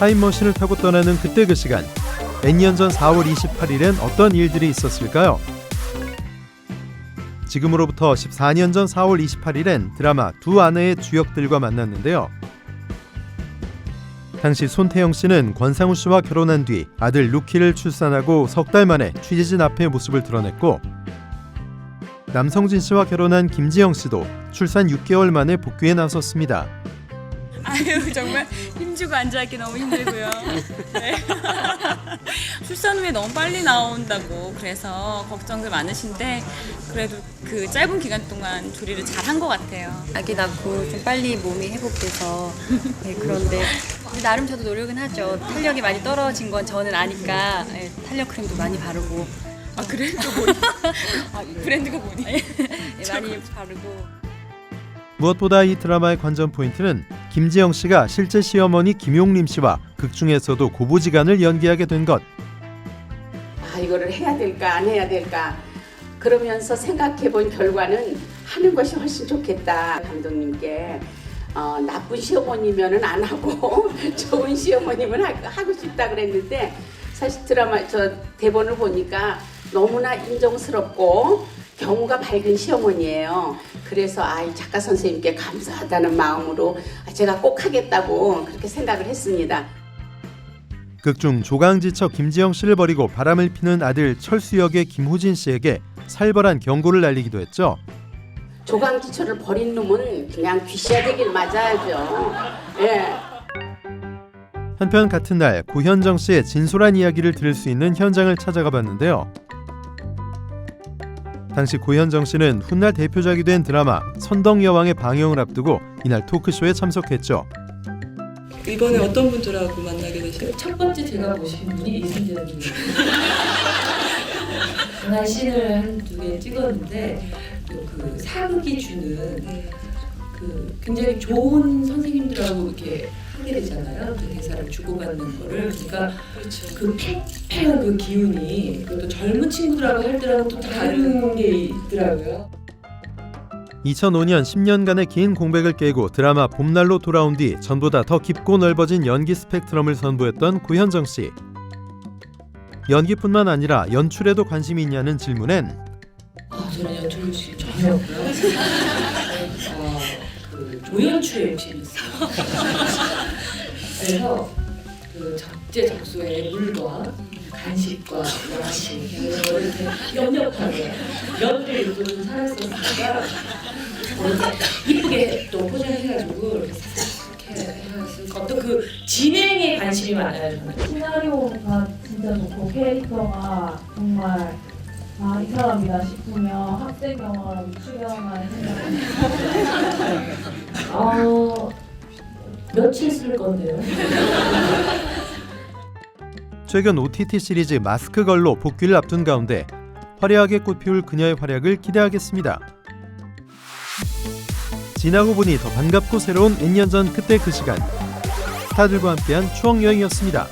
타임머신을 타고 떠나는 그때 그 시간. N년 전 4월 28일엔 어떤 일들이 있었을까요? 지금으로부터 14년 전 4월 28일엔 드라마 두 아내의 주역들과 만났는데요. 당시 손태영 씨는 권상우 씨와 결혼한 뒤 아들 루키를 출산하고 석 달 만에 취재진 앞에 모습을 드러냈고 남성진 씨와 결혼한 김지영 씨도 출산 6개월 만에 복귀에 나섰습니다. 아유 정말 힘주고 앉아있기 너무 힘들고요. 네. 출산 후에 너무 빨리 나온다고 그래서 걱정들 많으신데 그래도 그 짧은 기간 동안 조리를 잘 한 것 같아요. 아기 낳고 좀 빨리 몸이 회복돼서 네, 그런데 나름 저도 노력은 하죠. 탄력이 많이 떨어진 건 저는 아니까 네, 탄력 크림도 많이 바르고 아 그래? 또 뭐니? 아, 브랜드가 뭐니? 네, 많이 바르고 무엇보다 이 드라마의 관전 포인트는 김지영 씨가 실제 시어머니 김용림 씨와 극 중에서도 고부지간을 연기하게 된 것. 아 이거를 해야 될까 안 해야 될까 그러면서 생각해 본 결과는 하는 것이 훨씬 좋겠다 감독님께 어, 나쁜 시어머니면은 안 하고 좋은 시어머니면 하, 하고 싶다 그랬는데 사실 드라마 저 대본을 보니까 너무나 인정스럽고 경우가 밝은 시어머니예요. 그래서 아 이 작가 선생님께 감사하다는 마음으로 아, 제가 꼭 하겠다고 그렇게 생각을 했습니다. 극중 조강지처 김지영 씨를 버리고 바람을 피는 아들 철수 역의 김호진 씨에게 살벌한 경고를 날리기도 했죠. 조강지처를 버린 놈은 그냥 귀시야 되길 맞아야죠. 예. 한편 같은 날 고현정 씨의 진솔한 이야기를 들을 수 있는 현장을 찾아가 봤는데요. 당시 고현정 씨는 훗날 대표작이 된 드라마 선덕여왕의 방영을 앞두고 이날 토크쇼에 참석했죠. 이번에 어떤 분들하고 만나게 되세요? 첫 번째 제가 모신 분이 이순재님이에요. 강한 씬을 한 두 개 찍었는데 또 그 사극이 주는 네. 그 굉장히 좋은 선생님들하고 이렇게 하게 되잖아요. 그 대사를 주고받는 거를 그러니까 그렇죠. 그 팽팽한 그 기운이 그또 젊은 친구들하고 할 때랑은 또 다른 게 있더라고요. 2005년 10년간의 긴 공백을 깨고 드라마 봄날로 돌아온 뒤 전보다 더 깊고 넓어진 연기 스펙트럼을 선보였던 고현정 씨. 연기뿐만 아니라 연출에도 관심이 있냐는 질문엔 아 저는 연출 전혀 없고요. 어, 그 조연출에 욕심이 있어요. 그래서 그 적재적소의 물과 간식과 양식 이렇게 염려하게 연필 이렇게 살았었으니까 이쁘게 또 포장해가지고 이렇게 어떤 그 진행에 관심이 많아요. 시나리오가 진짜 좋고 캐릭터가 정말 아 이 사람이다 싶으면 학생 영화라고 출연할 생각이 어 며칠 쓸 건데요. 최근 OTT 시리즈 마스크 걸로 복귀를 앞둔 가운데 화려하게 꽃피울 그녀의 활약을 기대하겠습니다. 지나고 보니 더 반갑고 새로운 N년 전 그때 그 시간 스타들과 함께한 추억 여행이었습니다.